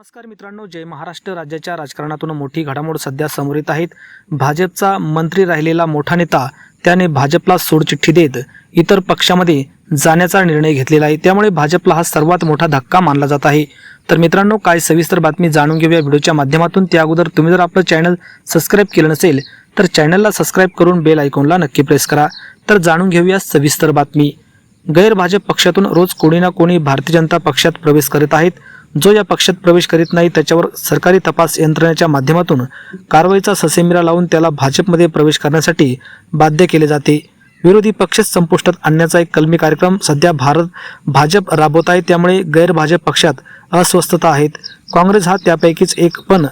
नमस्कार मित्रांनो जय महाराष्ट्र. राज्याच्या राजकारणातून मोठी घडामोड सध्या समोर येत आहेत. भाजपचा मंत्री राहिलेला मोठा नेता त्याने भाजपला सोडचिठ्ठी देत इतर पक्षामध्ये जाण्याचा निर्णय घेतलेला आहे. त्यामुळे भाजपला हा सर्वात मोठा धक्का मानला जात आहे. तर मित्रांनो काय सविस्तर बातमी जाणून घेऊया व्हिडिओच्या माध्यमातून. त्या अगोदर तुम्ही जर आपलं चॅनल सबस्क्राईब केलं नसेल तर चॅनलला सबस्क्राईब करून बेल आयकॉनला नक्की प्रेस करा. तर जाणून घेऊया सविस्तर बातमी. गैर भाजप पक्षातून रोज कोणी ना कोणी भारतीय जनता पक्षात प्रवेश करीत आहेत. जो या पक्षात प्रवेश करीत नाही त्याच्यावर सरकारी तपास यंत्रणेच्या माध्यमातून कारवाईचा ससेमिरा लावून त्याला भाजपमध्ये प्रवेश करण्यासाठी बाध्य केले जाते. विरोधी पक्षच संपुष्टात आणण्याचा एक कलमी कार्यक्रम सध्या भारत भाजप राबवत आहे. त्यामुळे गैरभाजप पक्षात अस्वस्थता आहेत. काँग्रेस हा त्यापैकीच एक पण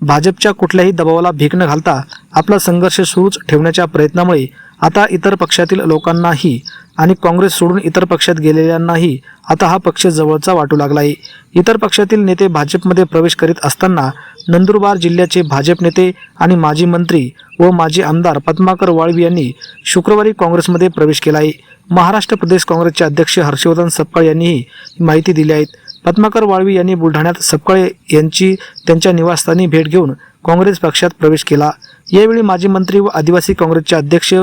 भाजपच्या कुठल्याही दबावाला भीक न घालता आपला संघर्ष सुरूच ठेवण्याच्या प्रयत्नामुळे आता इतर पक्षातील लोकांनाही आणि काँग्रेस सोडून इतर पक्षात गेलेल्यांनाही आता हा पक्ष जवळचा वाटू लागला आहे इतर पक्षातील नेते भाजपमध्ये प्रवेश करीत असताना नंदुरबार जिल्ह्याचे भाजप नेते आणि माजी मंत्री व माजी आमदार पद्माकर वाळवी यांनी शुक्रवारी काँग्रेसमध्ये प्रवेश केला आहे महाराष्ट्र प्रदेश काँग्रेसचे अध्यक्ष हर्षवर्धन सपकाळ यांनीही माहिती दिली आहे. पद्माकर वाळवी यांनी बुलढाण्यात सपकाळे यांची त्यांच्या निवासस्थानी भेट घेऊन काँग्रेस पक्षात प्रवेश केला. यावेळी माजी मंत्री व आदिवासी काँग्रेसचे अध्यक्ष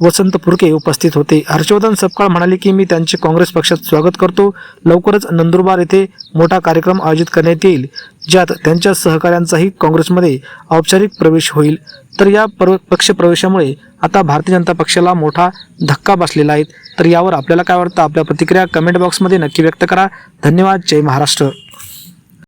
वसंत पुरके उपस्थित होते. हर्षवर्धन सपकाळ म्हणाले की मी त्यांचे काँग्रेस पक्षात स्वागत करतो. लवकरच नंदुरबार येथे मोठा कार्यक्रम आयोजित करण्यात येईल ज्यात त्यांच्या सहकाऱ्यांचाही काँग्रेसमध्ये औपचारिक प्रवेश होईल. तर या पर पक्ष प्रवेशामुळे आता भारतीय जनता पक्षाला मोठा धक्का बसलेला आहे. तर यावर आपल्याला काय वाटतं? आपल्या प्रतिक्रिया कमेंट बॉक्समध्ये नक्की व्यक्त करा. धन्यवाद. जय महाराष्ट्र.